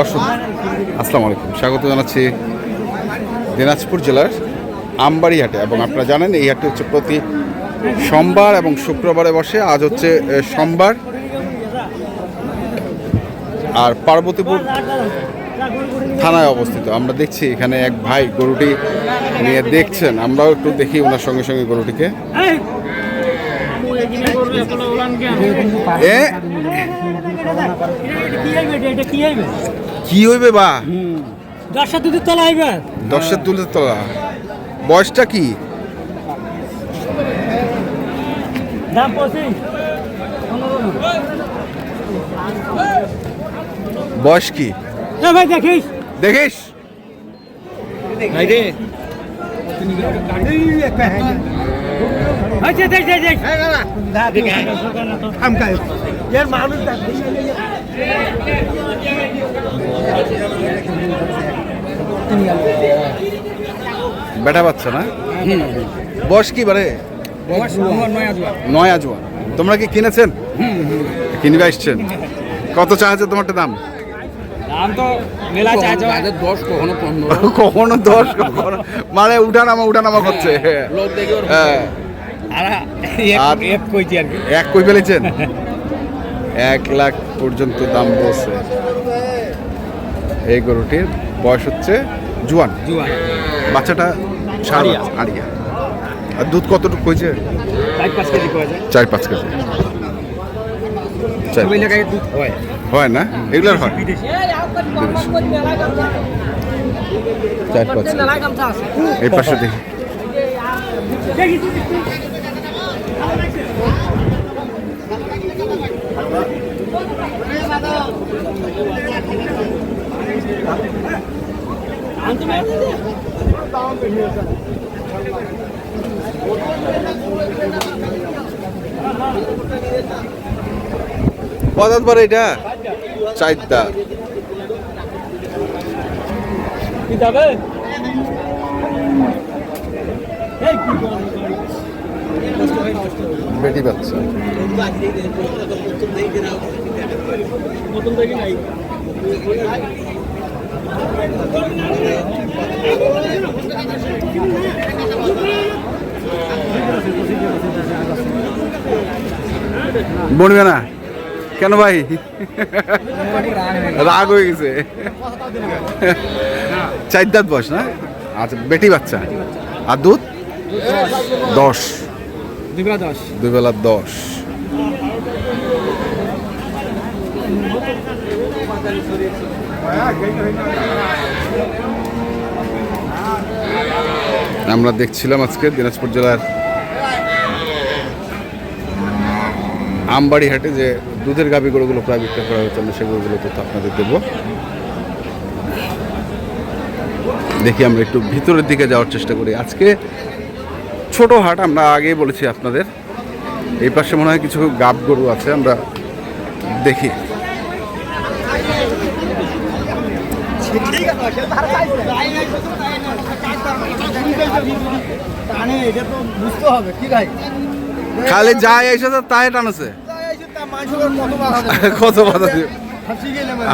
দর্শক, আসসালামু আলাইকুম। স্বাগত জানাচ্ছি দিনাজপুর জেলার আমবাড়ি হাটে এবং আপনারা জানেন, এই হাটটি হচ্ছে প্রতি সোমবার এবং শুক্রবারে বসে। আজ হচ্ছে সোমবার। আর পার্বতীপুর থানায় অবস্থিত। আমরা দেখছি এখানে এক ভাই গরুটি নিয়ে দেখছেন। আমরাও একটু দেখি ওনার সঙ্গে সঙ্গে গরুটিকে। কি হইবে বা? দশটা দুধের তলা হইবে দশের তুলে তোলা। বয়সটা কি? বয়স কি? ভাই দেখিস। দেখিস আচ্ছা দেখ বেটা বাচ্চা না? বয়স কি বারে? নয় আজওয়া তোমরা কি কিনেছেন? কিনবে আসছেন কত চা আছে তোমারটা দাম? দাম তো মেলা চাই দশ কখনো দশ কখনো মানে উঠানামা উঠানামা করছে। হ্যাঁ। আর আর- এক কই ফেলেছেন? এক লাখ পর্যন্ত দাম বলছে। এই গরুটির বয়স হচ্ছে জুয়ান। জুয়া বাচ্চাটা সার আড়িয়া। আর দুধ কতটুকু হয়েছে চার পাঁচ কেজি হয়। হয় না? এগুলোর হয়। চার পাঁচ এই পাশে দেখি। কদাত পরে এটা? চারটা। কি যাবে? এই কি বেটি বাচ্চা। বনবে না? কেন ভাই? রাগ হয়ে গেছে। চার দাঁত বয়স না? আচ্ছা বেটি বাচ্চা। আর দুধ? দশ। দশ। আমরা দেখছিলাম আজকে দিনাজপুর জেলার আমবাড়ি হাটে যে দুধের গাবি গরুগুলো প্রায় বিক্রি করা হচ্ছে আমরা সেগুলোগুলো তথ্য আপনাদের দেবো। দেখি আমরা একটু ভিতরের দিকে যাওয়ার চেষ্টা করি। আজকে ছোট হাট আমরা আগেই বলেছি আপনাদের। এই পাশে মনে হয় কিছু গাব গরু আছে আমরা দেখি। খালি যাই এসে তো তাই টানেছে। কত বাধা দেবে কত বাধা গেলে মানে।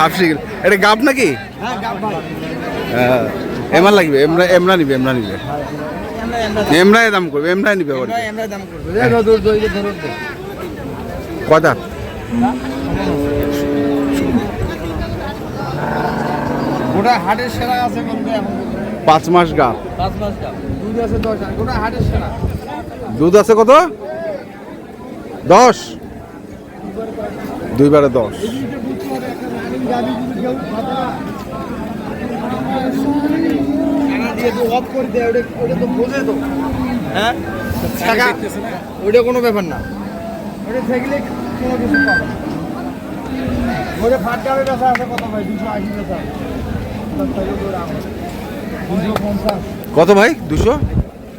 এটা গাব নাকি? হ্যাঁ গাব হ্যাঁ, এমরা লাগবে এমরা এমরা নিবে এমরা নিবে। এমরাই দাম করবে এমরাই নিবে গোটা হাটের সেরা আছে এখন পাঁচ মাস গাব পাঁচ মাস গাব দুধ আছে দশ গোটা হাটের সেরা। দুধ আছে কত? দশ? দুইবারে দশ। হ্যাঁ? কোনো ব্যাপার না। ওটা থাকলে কোনো কিছু পাবে ওটা বেচা আছে কত ভাই? দুশো আশি বেচা আছে পঞ্চাশ। কত ভাই? দুশো?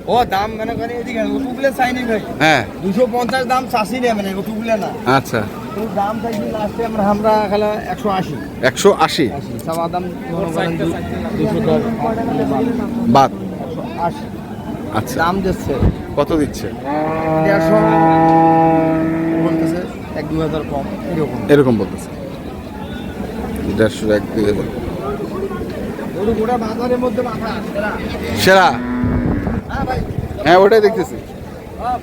ও দাম মানে করে এদিকে ওটুকুলে চাইনি ভাই হ্যাঁ। দুশো পঞ্চাশ দাম চাষি নেই মানে ওটুকুলে না। আচ্ছা। দাম চাইছি লাস্টে আমরা আমরা খেলা একশো আশি। একশো আশি? আশি। চাওয়া দাম করেন দু- দুশো দশ। বাদ। আশি। আচ্ছা। দাম দিচ্ছে। কত দিচ্ছে? দেড়শো বলতেছে এক হাজার কম এরকম। এরকম বলতেছে। দেড়শো এক দুই হাজার। বাজারের মধ্যে সেরা। হ্যাঁ হ্যাঁ ওটাই দেখতেছি। হ্যাঁ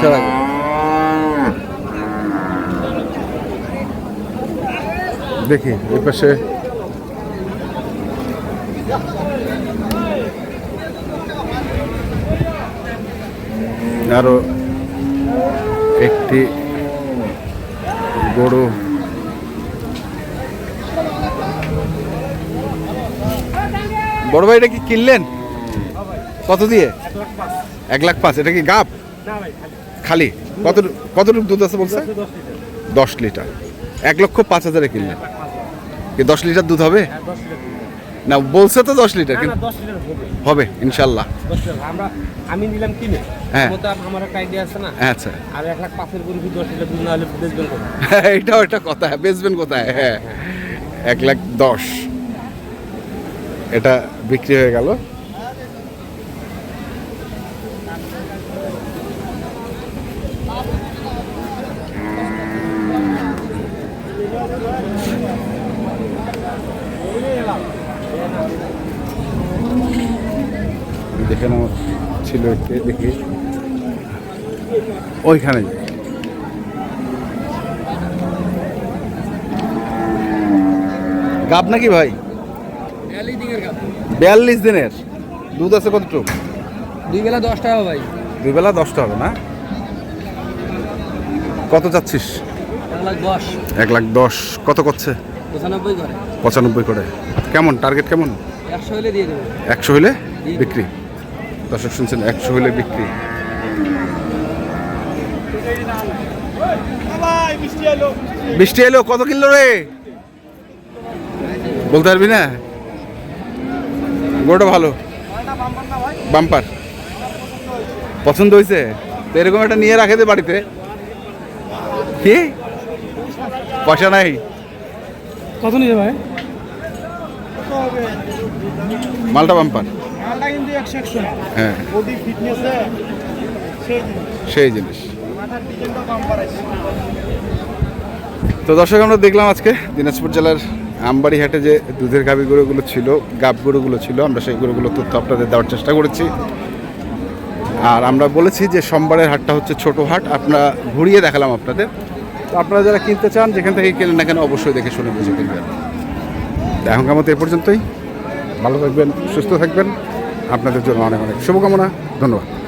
সেরা দেখি ওই পাশে। আরও একটি গরু। বড় ভাই, এটা কি কিনলেন? কত দিয়ে? এক লাখ পাঁচ, এটা কি গাপ খালি? কত কতটুকু দুধ আছে বলছে? দশ লিটার। এক লক্ষ পাঁচ হাজারে কিনলেন। দশ লিটার দুধ হবে? হ্যাঁ না বলছে তো দশ লিটার কিন্তু হবে। ইনশাল্লাহ। আমরা আমি নিলাম কিনে। হ্যাঁ। আমার একটা আইডিয়া আছে না? আচ্ছা। আর এক লাখ পাঁচের গরু দশ লিটার দুধ না হলে বেচবেন করে এটাও একটা কথা বেচবেন কোথায়? হ্যাঁ এক লাখ দশ। এটা বিক্রি হয়ে গেল। দেখে নাও ছিল দেখি ওইখানে গাব নাকি ভাই? বিয়াল্লিশ দিনের। দুধ আছে কতটুকু? দুই বেলা দশ টাকা ভাই। দুই বেলা দশটা হবে না? কত চাচ্ছিস? এক লাখ দশ। কত করছে? পঁচানব্বই করে। কেমন? টার্গেট কেমন? একশো হলে দিয়ে দেবো। একশো হলে বিক্রি? দর্শক শুনছেন একশো হলে বিক্রি। বৃষ্টি এলো কত কিলো রে? বলতে পারবি না? গোটা ভালো। বাম্পার। পছন্দ হয়েছে তো এরকম একটা নিয়ে রাখে দে বাড়িতে। কি? পয়সা নাই। কত নিয়ে ভাই? মালটা বাম্পার। হ্যাঁ। সেই জিনিস। তো দর্শক আমরা দেখলাম আজকে দিনাজপুর জেলার আমবাড়ি হাটে যে দুধের গাভী গরুগুলো ছিল গাব গরুগুলো ছিল আমরা সেই গরুগুলো তথ্য আপনাদের দেওয়ার চেষ্টা করেছি। আর আমরা বলেছি যে সোমবারের হাটটা হচ্ছে ছোট হাট আমরা ঘুরিয়ে দেখালাম আপনাদের। তো আপনারা যারা কিনতে চান যেখান থেকে কেনেন না কেন অবশ্যই দেখে শুনে বুঝে কিনবেন। এখনকার মতো এ পর্যন্তই। ভালো থাকবেন সুস্থ থাকবেন। আপনাদের জন্য অনেক অনেক শুভকামনা ধন্যবাদ।